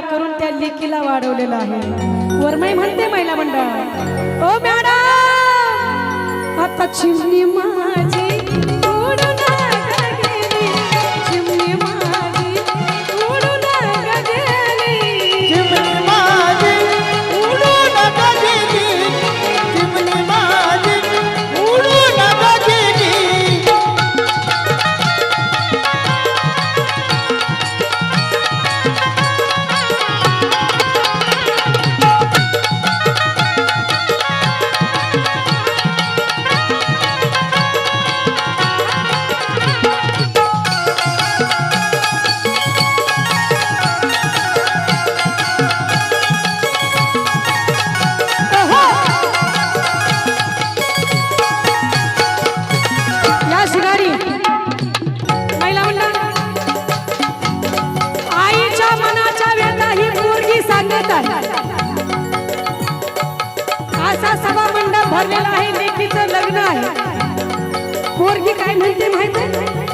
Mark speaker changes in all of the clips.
Speaker 1: करून त्या लेकीला वाढवलेलं आहे. वरमाई म्हणते महिला मंडळ. ओ मॅडम आता चिमणी माझी माहिती माहिती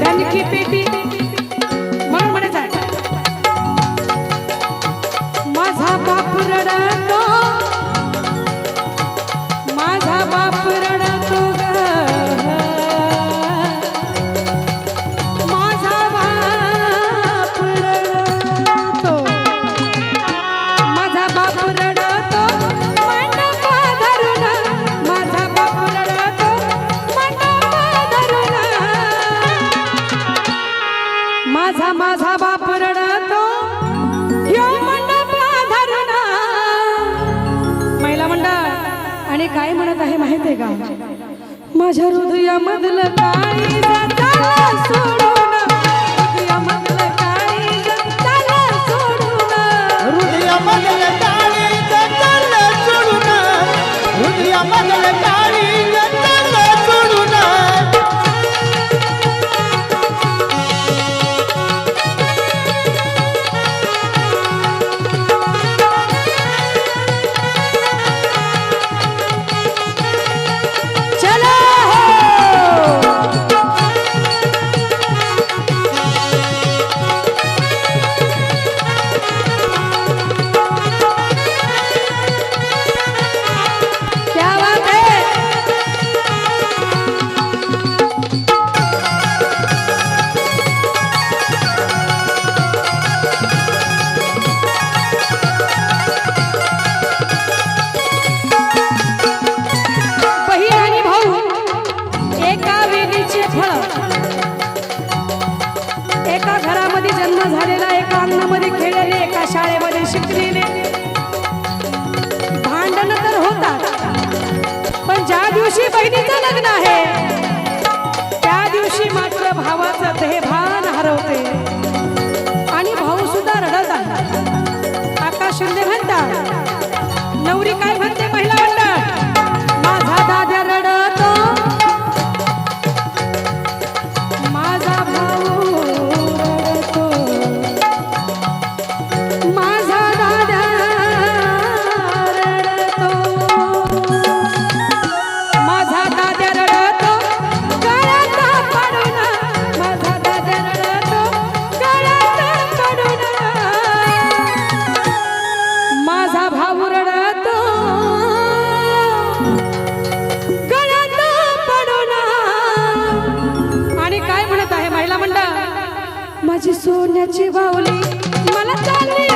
Speaker 1: ধ্যান কি পে आहे माहिती आहे का? माझ्या हृदयामधलं काही सोडो How was Hawata सोन्याची बावली. मला चालली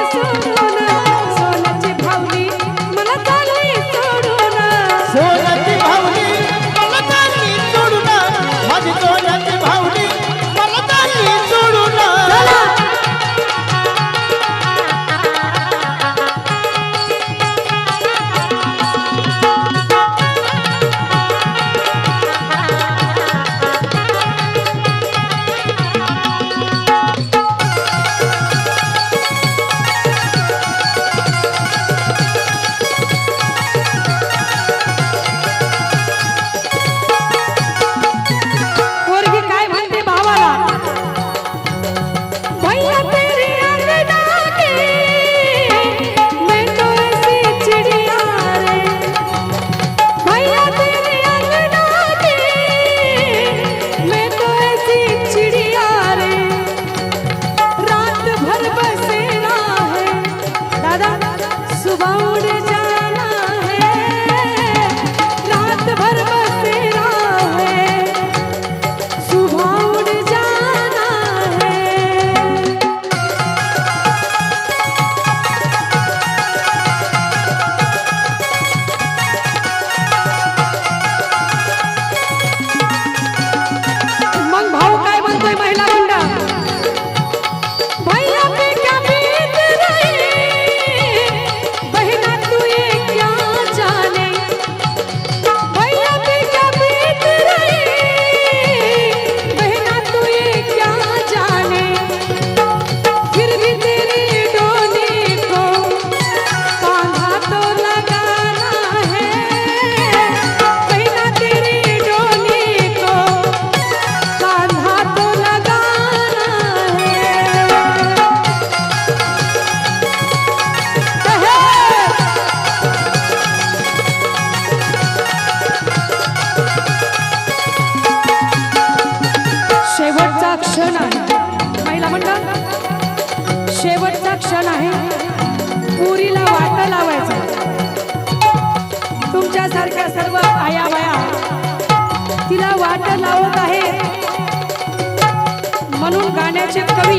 Speaker 1: शिक्षक कवी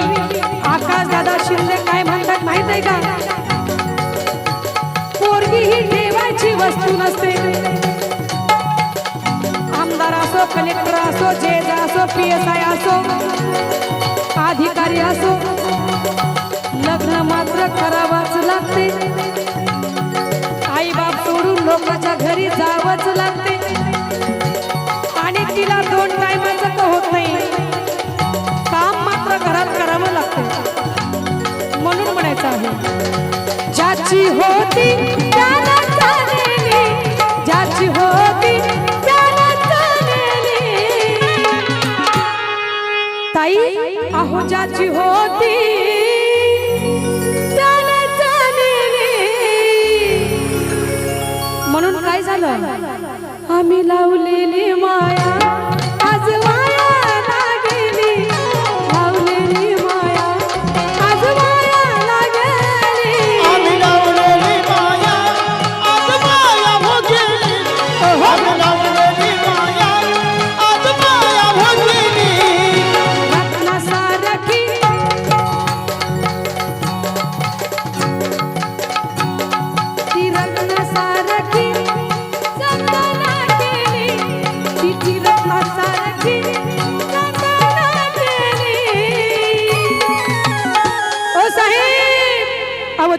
Speaker 1: आकाश दादा शिंदे काय म्हणतात माहीत आहे का? पोरगी ही देवाची वस्तू नसते. आमदार असो कलेक्टर असो जेजा असो पी एस आय असो अधिकारी असो लग्न मात्र करावाच लागते. आई बाप सोडून लोकांच्या घरी जावंच लागते. आहे. ज्याची होती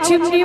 Speaker 1: চিমড়ি